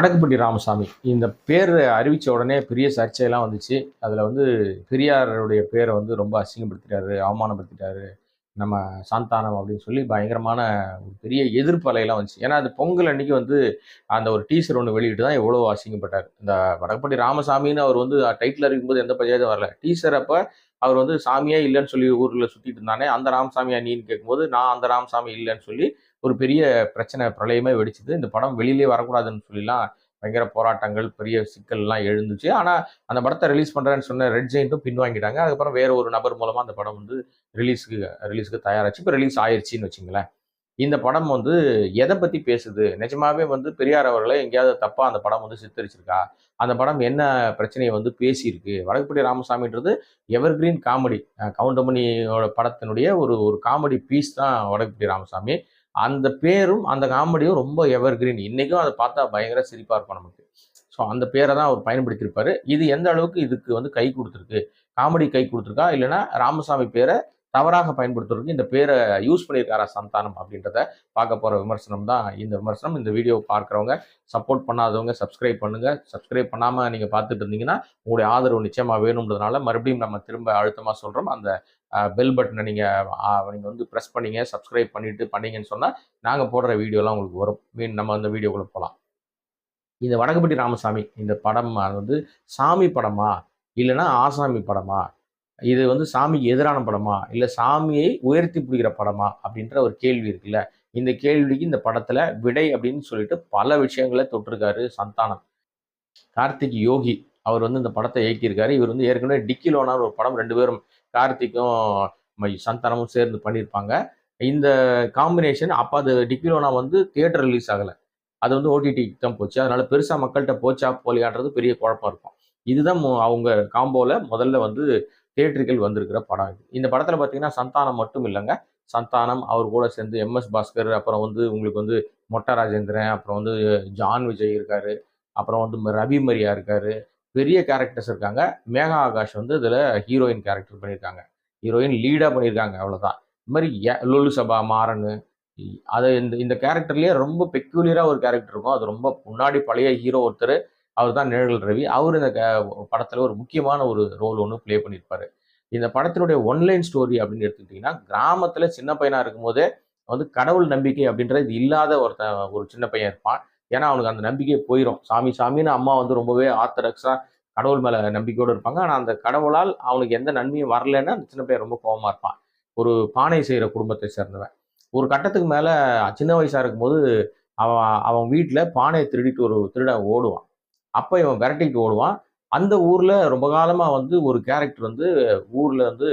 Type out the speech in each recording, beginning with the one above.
வடக்குப்பட்டி ராமசாமி. இந்த பேர் அறிவித்த உடனே பெரிய சர்ச்சையெல்லாம் வந்துச்சு. அதில் வந்து பெரியாருடைய பேரை வந்து ரொம்ப அசிங்கப்படுத்திட்டாரு அவமானப்படுத்திட்டாரு. நம்ம சாந்தானம் அப்படின்னு சொல்லி பயங்கரமான ஒரு பெரிய எதிர்ப்பு அலையெல்லாம் வந்துச்சு. ஏன்னா அது பொங்கல் அன்னைக்கு வந்து அந்த ஒரு டீசர் ஒன்று வெளியிட்டு தான் எவ்வளோ அசிங்கப்பட்டார். இந்த வடக்குப்பட்டி ராமசாமின்னு அவர் வந்து டைட்டில் இருக்கும்போது எந்த பஞ்சாயத்தும் வரல. டீசர் அப்போ அவர் வந்து சாமியே இல்லைன்னு சொல்லி ஊரில் சுற்றிட்டு இருந்தானே அந்த ராமசாமியா நீன்னு கேட்கும்போது நான் அந்த ராமசாமி இல்லைன்னு சொல்லி ஒரு பெரிய பிரச்சனை பிரளயமே வெடிச்சுது. இந்த படம் வெளியிலே வரக்கூடாதுன்னு சொல்லிலாம் பயங்கர போராட்டங்கள் பெரிய சிக்கல்லாம் எழுந்துச்சு. ஆனால் அந்த படத்தை ரிலீஸ் பண்ணுறேன்னு சொன்ன ரெட் ஜெயின்ட்டும் பின்வாங்கிட்டாங்க. அதுக்கப்புறம் வேற ஒரு நபர் மூலமாக அந்த படம் வந்து ரிலீஸுக்கு ரிலீஸுக்கு தயாராச்சு. இப்போ ரிலீஸ் ஆயிடுச்சின்னு வச்சுங்களேன். இந்த படம் வந்து எதை பற்றி பேசுது? நிஜமாவே வந்து பெரியார் அவர்களை எங்கேயாவது தப்பாக அந்த படம் வந்து சித்தரிச்சிருக்கா? அந்த படம் என்ன பிரச்சனையை வந்து பேசியிருக்கு? வடக்குப்பட்டி ராமசாமின்றது எவர்கிரீன் காமெடி கவுண்டமணியோட படத்தினுடைய ஒரு ஒரு காமெடி பீஸ் தான் வடக்குப்பட்டி ராமசாமி. அந்த பேரும் அந்த காமெடியும் ரொம்ப எவர்கிரீன் இன்றைக்கும் அதை பார்த்தா பயங்கர சிரிப்பாக இருக்கும் நமக்கு. ஸோ அந்த பேரை தான் அவர் பயன்படுத்தியிருப்பார். இது எந்த அளவுக்கு இதுக்கு வந்து கை கொடுத்துருக்கு? காமெடி கை கொடுத்துருக்கா? இல்லைன்னா ராமசாமி பேரை தவறாக பயன்படுத்துறதுக்கு இந்த பேரை யூஸ் பண்ணியிருக்காரா சந்தானம் அப்படின்றத பார்க்க போகிற விமர்சனம் தான் இந்த விமர்சனம். இந்த வீடியோ பார்க்குறவங்க சப்போர்ட் பண்ணாதவங்க சப்ஸ்கிரைப் பண்ணுங்கள் சப்ஸ்கிரைப் பண்ணாமல் நீங்கள் பார்த்துட்டு இருந்தீங்கன்னா உங்களுடைய ஆதரவு நிச்சயமாக வேணுன்றதுனால மறுபடியும் நம்ம திரும்ப அழுத்தமாக சொல்கிறோம் அந்த பெல் பட்டனை நீங்கள் நீங்கள் வந்து ப்ரெஸ் பண்ணீங்க சப்ஸ்கிரைப் பண்ணிவிட்டு பண்ணீங்கன்னு சொன்னால் நாங்கள் போடுற வீடியோலாம் உங்களுக்கு வரும். மீன் நம்ம அந்த வீடியோக்குள்ளே போகலாம் இந்த வடகுப்பட்டி ராமசாமி இந்த படம் வந்து சாமி படமா? இல்லைன்னா ஆசாமி படமா? இது வந்து சாமிக்கு எதிரான படமா? இல்லை சாமியை உயர்த்தி பிடிக்கிற படமா? அப்படின்ற ஒரு கேள்வி இருக்குல்ல. இந்த கேள்விக்கு இந்த படத்தில் விடை அப்படின்னு சொல்லிட்டு பல விஷயங்களை தொட்டிருக்காரு சந்தானம். கார்த்திக் யோகி. அவர் வந்து இந்த படத்தை இயக்கியிருக்காரு. இவர் வந்து ஏற்கனவே டிக்கிலோனார் ஒரு படம் ரெண்டு பேரும் கார்த்திக்கும் சந்தானமும் சேர்ந்து பண்ணியிருப்பாங்க. இந்த காம்பினேஷன் அப்போ அது டிக்கிலோனா வந்து தியேட்டர் ரிலீஸ் ஆகலை. அது வந்து ஓடிடிக்கு தான் போச்சு. அதனால பெருசாக மக்கள்கிட்ட போச்சா போலியான்றது பெரிய குழப்பம் இருக்கும். இதுதான் அவங்க காம்போவில் முதல்ல வந்து தியேட்டர்கள் வந்திருக்கிற படம் இது. இந்த படத்தில் பார்த்தீங்கன்னா சந்தானம் மட்டும் இல்லைங்க. சந்தானம் அவர் கூட சேர்ந்து எம்எஸ் பாஸ்கர் அப்புறம் வந்து உங்களுக்கு வந்து மொட்ட ராஜேந்திரன் அப்புறம் வந்து ஜான் விஜய் இருக்காரு. அப்புறம் வந்து ரவி மரியா இருக்காரு. பெரிய கேரக்டர்ஸ் இருக்காங்க. மேகா ஆகாஷ் வந்து இதில் ஹீரோயின் கேரக்டர் பண்ணியிருக்காங்க. ஹீரோயின் லீடாக பண்ணியிருக்காங்க அவ்வளோதான் இது மாதிரி லொலு சபா மாறனு அதை இந்த இந்த கேரக்டர்லேயே ரொம்ப பெக்யூலியராக ஒரு கேரக்டர் இருக்கும். அது ரொம்ப முன்னாடி பழைய ஹீரோ ஒருத்தர் அவர் தான் நிழல் ரவி. அவர் இந்த படத்தில் ஒரு முக்கியமான ஒரு ரோல் ஒன்று ப்ளே பண்ணியிருப்பார். இந்த படத்தினுடைய ஒன்லைன் ஸ்டோரி அப்படின்னு எடுத்துக்கிட்டிங்கன்னா கிராமத்தில் சின்ன பையனாக இருக்கும்போதே வந்து கடவுள் நம்பிக்கை அப்படின்றது இல்லாத ஒருத்தன் ஒரு சின்ன பையன் இருப்பான். ஏன்னா அவனுக்கு அந்த நம்பிக்கையே போயிடும் சாமி சாமின்னு அம்மா வந்து ரொம்பவே ஆர்த்தடாக்ஸாக கடவுள் மேலே நம்பிக்கையோடு இருப்பாங்க. ஆனால் அந்த கடவுளால் அவனுக்கு எந்த நன்மையும் வரலன்னா அந்த சின்ன பையன் ரொம்ப கோபமாக இருப்பான். ஒரு பானை செய்கிற குடும்பத்தை சேர்ந்தவன். ஒரு கட்டத்துக்கு மேலே சின்ன வயசாக இருக்கும்போது அவன் அவன் வீட்டில் பானையை திருடிட்டு ஒரு திருட ஓடுவான். அப்போ இவன் விரட்டிட்டு ஓடுவான். அந்த ஊரில் ரொம்ப காலமாக வந்து ஒரு கேரக்டர் வந்து ஊரில் வந்து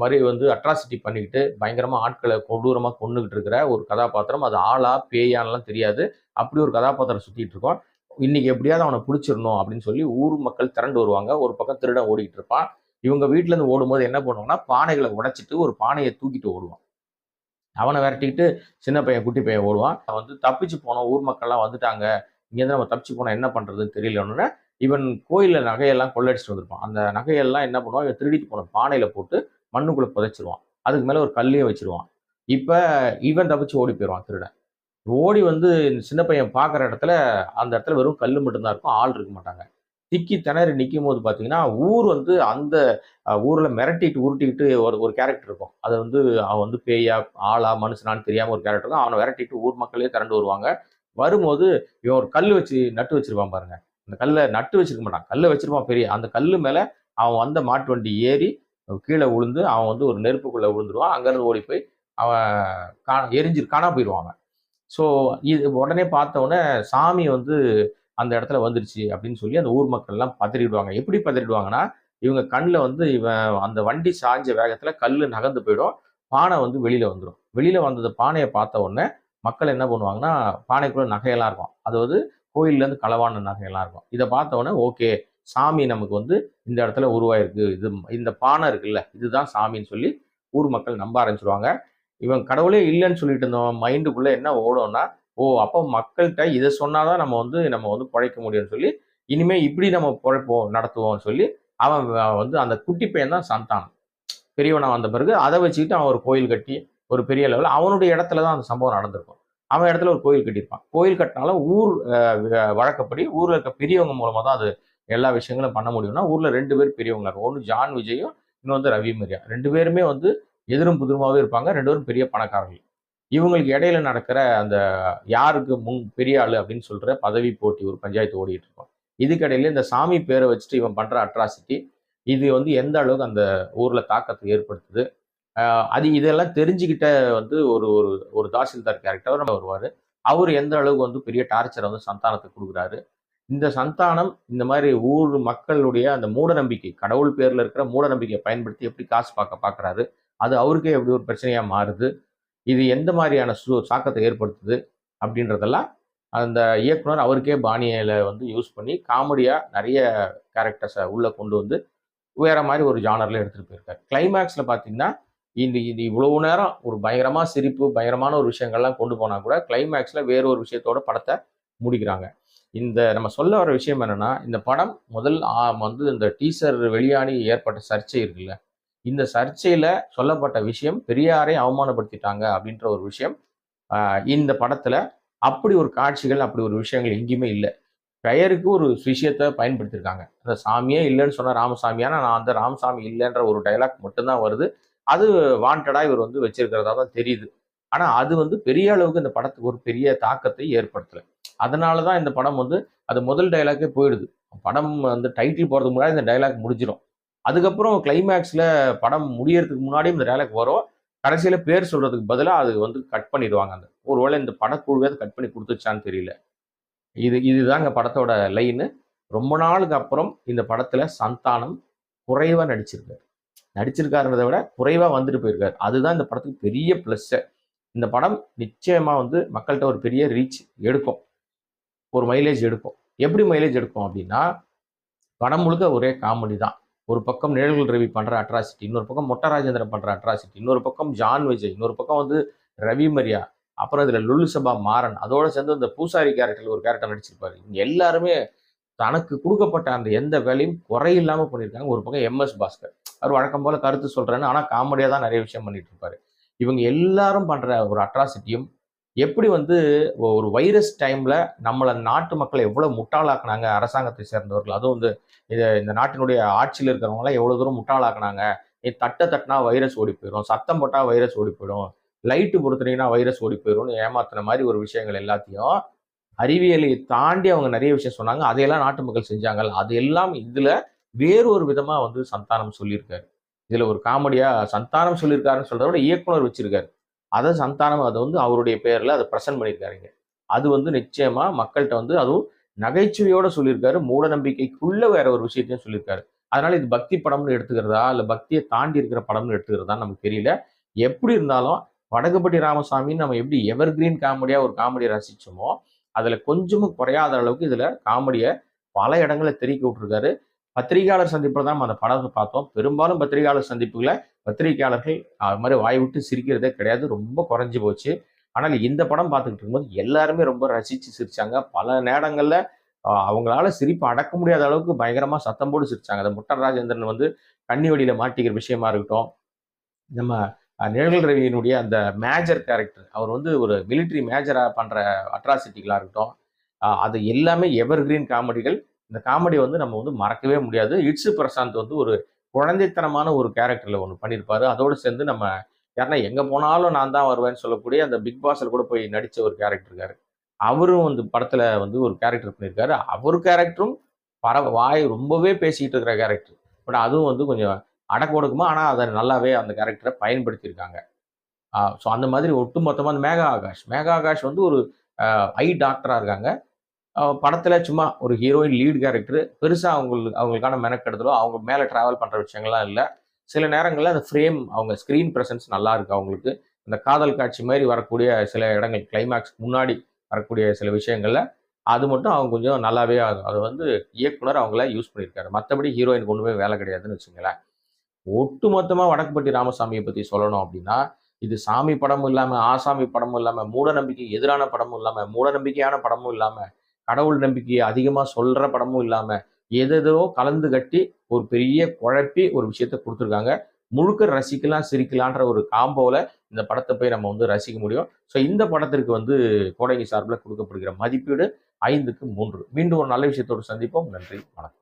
மாதிரி வந்து அட்ராசிட்டி பண்ணிக்கிட்டு பயங்கரமாக ஆட்களை கொடூரமாக கொண்டுகிட்டு இருக்கிற ஒரு கதாபாத்திரம். அது ஆளா பேயான்லாம் தெரியாது. அப்படி ஒரு கதாபாத்திரம் சுற்றிட்டு இருக்கோம். இன்னைக்கு எப்படியாவது அவனை பிடிச்சிடணும் அப்படின்னு சொல்லி ஊர் மக்கள் திரண்டு வருவாங்க. ஒரு பக்கம் திருடன் ஓடிக்கிட்டு இருப்பான். இவங்க வீட்டிலேருந்து ஓடும்போது என்ன பண்ணுவாங்கன்னா பானைகளை உடைச்சிட்டு ஒரு பானையை தூக்கிட்டு ஓடுவான். அவனை விரட்டிக்கிட்டு சின்ன பையன் குட்டி பையன் ஓடுவான். வந்து தப்பிச்சு போனோம். ஊர் மக்கள்லாம் வந்துட்டாங்க. இங்கேருந்து நம்ம தப்பிச்சு போனால் என்ன பண்ணுறதுன்னு தெரியலன்னு இவன் கோயிலில் நகையெல்லாம் கொள்ளடிச்சிட்டு வந்திருப்பான். அந்த நகையெல்லாம் என்ன பண்ணுவான்? இவன் திருடிட்டு போன பானையில் போட்டு மண்ணுக்குள்ளே புதைச்சிருவான். அதுக்கு மேலே ஒரு கல்லையும் வச்சிருவான். இப்போ இவன் தப்பிச்சு ஓடி போயிடுவான் திருடன். ஓடி வந்து சின்ன பையன் பார்க்குற இடத்துல அந்த இடத்துல வெறும் கல் மட்டும்தான் இருக்கும். ஆள் இருக்க மாட்டாங்க. திக்கி திணறி நிற்கும் போது பார்த்தீங்கன்னா ஊர் வந்து அந்த ஊரில் மிரட்டிட்டு உருட்டிக்கிட்டு ஒரு ஒரு கேரக்டர் இருக்கும். அது வந்து அவன் வந்து பேயா ஆளா மனுஷனான்னு தெரியாமல் ஒரு கேரக்டர் இருக்கும் அவனை விரட்டிட்டு ஊர் மக்களே திரண்டு வருவாங்க. வரும்போது இவன் ஒரு கல் வச்சு நட்டு வச்சிருப்பான் பாருங்க. அந்த கல்லை நட்டு வச்சிருக்க மாட்டான். கல்லை வச்சிருப்பான் பெரிய. அந்த கல் மேலே அவன் வந்த மாட்டு வண்டி ஏறி கீழே விழுந்து அவன் வந்து ஒரு நெருப்புக்குள்ளே விழுந்துருவான் அங்கேருந்து ஓடி போய் அவன் கா எரிஞ்சு காணா போயிடுவாங்க ஸோ இது உடனே பார்த்தவொடனே சாமி வந்து அந்த இடத்துல வந்துருச்சு அப்படின்னு சொல்லி அந்த ஊர் மக்கள்லாம் பதறிடுவாங்க. எப்படி பதறிடுவாங்கன்னா இவங்க கண்ணில் வந்து இவன் அந்த வண்டி சாஞ்ச வேகத்தில் கல் நகர்ந்து போயிடும். பானை வந்து வெளியில் வந்துடும் வெளியில் வந்தது பானையை பார்த்த உடனே மக்கள் என்ன பண்ணுவாங்கன்னா பானைக்குள்ளே நகையெல்லாம் இருக்கும். அதாவது கோயில்லேருந்து களவான நகையெல்லாம் இருக்கும். இதை பார்த்தோன்னே ஓகே சாமி நமக்கு வந்து இந்த இடத்துல உருவாயிருக்கு. இது இந்த பானை இருக்குல்ல இதுதான் சாமின்னு சொல்லி ஊர் மக்கள் நம்ப ஆரம்பிச்சிருவாங்க. இவன் கடவுளே இல்லைன்னு சொல்லிட்டு இருந்தவன் மைண்டுக்குள்ளே என்ன ஓடும்னா ஓ அப்போ மக்கள்கிட்ட இதை சொன்னாதான் நம்ம வந்து நம்ம வந்து பிழைக்க முடியும்னு சொல்லி இனிமேல் இப்படி நம்ம பிழைப்போம் நடத்துவோம்னு சொல்லி அவன் வந்து அந்த குட்டி பையன் தான் சந்தானம். பெரியவனாக வந்த பிறகு அதை வச்சுக்கிட்டு அவன் ஒரு கோயில் கட்டி ஒரு பெரிய லெவலில் அவனுடைய இடத்துல தான் அந்த சம்பவம் நடந்திருக்கும். அவன் இடத்துல ஒரு கோயில் கட்டியிருப்பான். கோயில் கட்டினாலும் ஊர் வழக்கப்படி ஊரில் இருக்க பெரியவங்க மூலமாக தான் அது எல்லா விஷயங்களும் பண்ண முடியும்னா ஊரில் ரெண்டு பேர் பெரியவங்க இருக்கும் ஒன்று ஜான் விஜயும் இன்னொன்று ரவி மரியா. ரெண்டு பேருமே வந்து எதிரும் புதிருமாவே இருப்பாங்க. ரெண்டு பேரும் பெரிய பணக்காரர்கள். இவங்களுக்கு இடையில நடக்கிற அந்த யாருக்கு முன் பெரிய ஆளு அப்படின்னு சொல்ற பதவி போட்டி ஒரு பஞ்சாயத்து ஓடிட்டு இருக்கும். இதுக்கிடையில இந்த சாமி பேரை வச்சுட்டு இவன் பண்ற அட்ராசிட்டி இது வந்து எந்த அளவுக்கு அந்த ஊர்ல தாக்கத்தை ஏற்படுத்துது அது இதெல்லாம் தெரிஞ்சுக்கிட்ட வந்து ஒரு ஒரு ஒரு தாசில்தார் கேரக்டர் நம்ம வருவார். அவர் எந்த அளவுக்கு வந்து பெரிய டார்ச்சரை வந்து சந்தானத்தை கொடுக்குறாரு. இந்த சந்தானம் இந்த மாதிரி ஊர் மக்களுடைய அந்த மூட நம்பிக்கை கடவுள் பேரில் இருக்கிற மூட நம்பிக்கையை பயன்படுத்தி எப்படி காசு பார்க்க பார்க்குறாரு அது அவருக்கே எப்படி ஒரு பிரச்சனையாக மாறுது இது எந்த மாதிரியான சு சாக்கத்தை ஏற்படுத்துது அப்படின்றதெல்லாம் அந்த இயக்குனர் அவருக்கே பாணியில் வந்து யூஸ் பண்ணி காமெடியாக நிறைய கேரக்டர்ஸை உள்ளே கொண்டு வந்து வேற மாதிரி ஒரு ஜானரில் எடுத்துகிட்டு போயிருக்காரு. கிளைமேக்ஸில் பார்த்தீங்கன்னா இந்த இது இவ்வளவு நேரம் ஒரு பயங்கரமா சிரிப்பு பயங்கரமான ஒரு விஷயங்கள்லாம் கொண்டு போனா கூட கிளைமேக்ஸ்ல வேற ஒரு விஷயத்தோட படத்தை முடிக்கிறாங்க. இந்த நம்ம சொல்ல வர விஷயம் என்னன்னா இந்த படம் முதல் வந்து இந்த டீசர் வெளியானி ஏற்பட்ட சர்ச்சை இருக்குல்ல இந்த சர்ச்சையில சொல்லப்பட்ட விஷயம் பெரியாரை அவமானப்படுத்திட்டாங்க அப்படின்ற ஒரு விஷயம் இந்த படத்துல அப்படி ஒரு காட்சிகள் அப்படி ஒரு விஷயங்கள் எங்கேயுமே இல்லை. பெயருக்கு ஒரு விஷயத்தை பயன்படுத்தியிருக்காங்க. அந்த சாமியே இல்லைன்னு சொன்ன ராமசாமி ஆனால் நான் அந்த ராமசாமி இல்லைன்ற ஒரு டைலாக் மட்டும்தான் வருது. அது வாண்டடா இவர் வந்து வச்சிருக்கிறதா தான் தெரியுது. ஆனா அது வந்து பெரிய அளவுக்கு இந்த படத்துக்கு ஒரு பெரிய தாக்கத்தை ஏற்படுத்தல. அதனால தான் இந்த படம் வந்து அது முதல் டைலாக்கே போயிடுது. படம் வந்து டைட்டில் போறதுக்கு முன்னாடி இந்த டைலாக் முடிஞ்சிடும் அதுக்கப்புறம் கிளைமேக்ஸ்ல படம் முடியறதுக்கு முன்னாடி இந்த டைலாக் வரும். கடைசியில பேர் சொல்றதுக்கு பதிலாக அது வந்து கட் பண்ணிடுவாங்க அந்த ஒருவேளை இந்த படக்குழுவே கட் பண்ணி கொடுத்துச்சான்னு தெரியல. இது இதுதாங்க படத்தோட லைனு ரொம்ப நாளுக்கு அப்புறம் இந்த படத்துல சந்தானம் குறைவா நடிச்சிருக்காரு. நடிச்சிருக்காருன்றதை விட குறைவாக வந்துட்டு போயிருக்காரு. அதுதான் இந்த படத்துக்கு பெரிய ப்ளஸ்ஸு இந்த படம் நிச்சயமாக வந்து மக்கள்கிட்ட ஒரு பெரிய ரீச் எடுக்கும். ஒரு மைலேஜ் எடுக்கும். எப்படி மைலேஜ் எடுக்கும் அப்படின்னா படம் முழுக்க ஒரே காமெடி தான். ஒரு பக்கம் நிழல்கள் ரவி பண்ணுற அட்ராசிட்டி இன்னொரு பக்கம் மொட்டை ராஜேந்திரன் பண்ணுற அட்ராசிட்டி இன்னொரு பக்கம் ஜான் விஜய் இன்னொரு பக்கம் வந்து ரவி மரியா அப்புறம் இதில் லுல்லு சபா மாறன் அதோடு சேர்ந்து இந்த பூசாரி கேரக்டரில் ஒரு கேரக்டர் நடிச்சிருப்பாரு. இவங்க எல்லாருமே தனக்கு கொடுக்கப்பட்ட அந்த எந்த வேலையும் குறையில்லாமல் பண்ணியிருக்காங்க. ஒரு பக்கம் எம்எஸ் பாஸ்கர். அவர் வழக்கம் போல கருத்து சொல்கிறேன்னு ஆனால் காமெடியாக தான் நிறைய விஷயம் பண்ணிட்டு இருப்பாரு. இவங்க எல்லாரும் பண்ணுற ஒரு அட்ராசிட்டியும் எப்படி வந்து ஒரு வைரஸ் டைமில் நம்மளை நாட்டு மக்களை எவ்வளோ முட்டாளாக்குனாங்க அரசாங்கத்தை சேர்ந்தவர்கள். அதுவும் வந்து இதை இந்த நாட்டினுடைய ஆட்சியில் இருக்கிறவங்களாம் எவ்வளோ தூரம் முட்டாளாக்குனாங்க. நீ தட்டை தட்டினா வைரஸ் ஓடி போயிடும். சத்தம் போட்டால் வைரஸ் ஓடி போயிடும். லைட்டு பொறுத்துனீங்கன்னா வைரஸ் ஓடி போயிடும்னு ஏமாத்துன மாதிரி ஒரு விஷயங்கள் எல்லாத்தையும் அறிவியலை தாண்டி அவங்க நிறைய விஷயம் சொன்னாங்க. அதையெல்லாம் நாட்டு மக்கள் செஞ்சாங்க. அது எல்லாம் இதுல வேறொரு விதமா வந்து சந்தானம் சொல்லியிருக்காரு. இதுல ஒரு காமெடியா சந்தானம் சொல்லியிருக்காருன்னு சொல்றத விட இயக்குனர் வச்சிருக்காரு. அதை சந்தானம் அதை வந்து அவருடைய பேர்ல அதை ப்ரெசென்ட் பண்ணியிருக்காருங்க அது வந்து நிச்சயமா மக்கள்கிட்ட வந்து அதுவும் நகைச்சுவையோட சொல்லியிருக்காரு. மூட நம்பிக்கைக்குள்ள வேற ஒரு விஷயத்தையும் சொல்லியிருக்காரு. அதனால இது பக்தி படம்னு எடுத்துக்கிறதா? இல்ல பக்தியை தாண்டி இருக்கிற படம்னு எடுத்துக்கிறதா நமக்கு தெரியல. எப்படி இருந்தாலும் வடகுப்பட்டி ராமசாமின்னு நம்ம எப்படி எவர் கிரீன் காமெடியா ஒரு காமெடியை ரசிச்சோமோ அதில் கொஞ்சமும் குறையாத அளவுக்கு இதில் காமெடியை பல இடங்களை தெரிவிக்க விட்டுருக்காரு. பத்திரிகையாளர் சந்திப்பில் தான் நம்ம அந்த படத்தை பார்த்தோம். பெரும்பாலும் பத்திரிகையாளர் சந்திப்புகளை பத்திரிகையாளர்கள் அது மாதிரி வாய் விட்டு சிரிக்கிறதே கிடையாது. ரொம்ப குறைஞ்சி போச்சு. ஆனால் இந்த படம் பார்த்துக்கிட்டு இருக்கும்போது எல்லாருமே ரொம்ப ரசித்து சிரிச்சாங்க. பல நேரங்களில் அவங்களால சிரிப்பு அடக்க முடியாத அளவுக்கு பயங்கரமாக சத்தம் போட்டு சிரிச்சாங்க. அந்த முட்டர் ராஜேந்திரன் வந்து கண்ணி வடியில் மாட்டிக்கிற விஷயமா இருக்கட்டும். நம்ம நிழல் ரவியினுடைய அந்த மேஜர் கேரக்டர் அவர் வந்து ஒரு மிலிட்ரி மேஜராக பண்ணுற அட்ராசிட்டிகளாக இருக்கட்டும் அது எல்லாமே எவர் கிரீன் காமெடிகள் இந்த காமெடி வந்து நம்ம வந்து மறக்கவே முடியாது. இட்ஸு பிரசாந்த் வந்து ஒரு குழந்தைத்தனமான ஒரு கேரக்டரில் ஒன்று பண்ணியிருப்பாரு அதோடு சேர்ந்து நம்ம யாருன்னா எங்கே போனாலும் நான் தான் வருவேன்னு சொல்லக்கூடிய அந்த பிக் பாஸில் கூட போய் நடித்த ஒரு கேரக்டர் இருக்காரு. அவரும் வந்து படத்தில் வந்து ஒரு கேரக்டர் பண்ணியிருக்காரு அவர் கேரக்டரும் பர வாய் ரொம்பவே பேசிக்கிட்டு இருக்கிற கேரக்டர் பட் அதுவும் வந்து கொஞ்சம் அடக்க ஒடுக்குமா? ஆனால் அதை நல்லாவே அந்த கேரக்டரை பயன்படுத்தியிருக்காங்க. ஸோ அந்த மாதிரி ஒட்டு மொத்தமாக அந்த மேகா ஆகாஷ் மேகா ஆகாஷ் வந்து ஒரு ஐ டாக்டராக இருக்காங்க. படத்தில் சும்மா ஒரு ஹீரோயின் லீட் கேரக்டர் பெருசாக அவங்களுக்கு அவங்களுக்கான மெனக்கெடுதலோ அவங்க மேலே ட்ராவல் பண்ணுற விஷயங்கள்லாம் இல்லை. சில நேரங்களில் அந்த ஃப்ரேம் அவங்க ஸ்க்ரீன் ப்ரெசன்ஸ் நல்லா இருக்கு அவங்களுக்கு. அந்த காதல் காட்சி மாதிரி வரக்கூடிய சில இடங்கள் கிளைமேக்ஸ் முன்னாடி வரக்கூடிய சில விஷயங்களில் அது மட்டும் அவங்க கொஞ்சம் நல்லாவே அது அது வந்து இயக்குனர் அவங்கள யூஸ் பண்ணியிருக்காரு. மற்றபடி ஹீரோயின் கொண்டு போய் வேலை கிடையாதுன்னு வச்சுங்களேன். ஒட்டுமொத்தமாக வடக்குப்பட்டி ராமசாமியை பற்றி சொல்லணும் அப்படின்னா இது சாமி படமும் இல்லாமல் ஆசாமி படமும் இல்லாமல் மூட நம்பிக்கை எதிரான படமும் இல்லாமல் மூட நம்பிக்கையான படமும் இல்லாமல் கடவுள் நம்பிக்கையை அதிகமாக சொல்கிற படமும் இல்லாமல் எதோ கலந்து கட்டி ஒரு பெரிய குழப்பி ஒரு விஷயத்த கொடுத்துருக்காங்க. முழுக்க ரசிக்கலாம் சிரிக்கலான்ற ஒரு காம்போவில் இந்த படத்தை போய் நம்ம வந்து ரசிக்க முடியும். ஸோ இந்த படத்திற்கு வந்து கோடங்கி சார்பில் கொடுக்கப்படுகிற மதிப்பீடு ஐந்துக்கு மூன்று. மீண்டும் ஒரு நல்ல விஷயத்தோடு சந்திப்போம். நன்றி. வணக்கம்.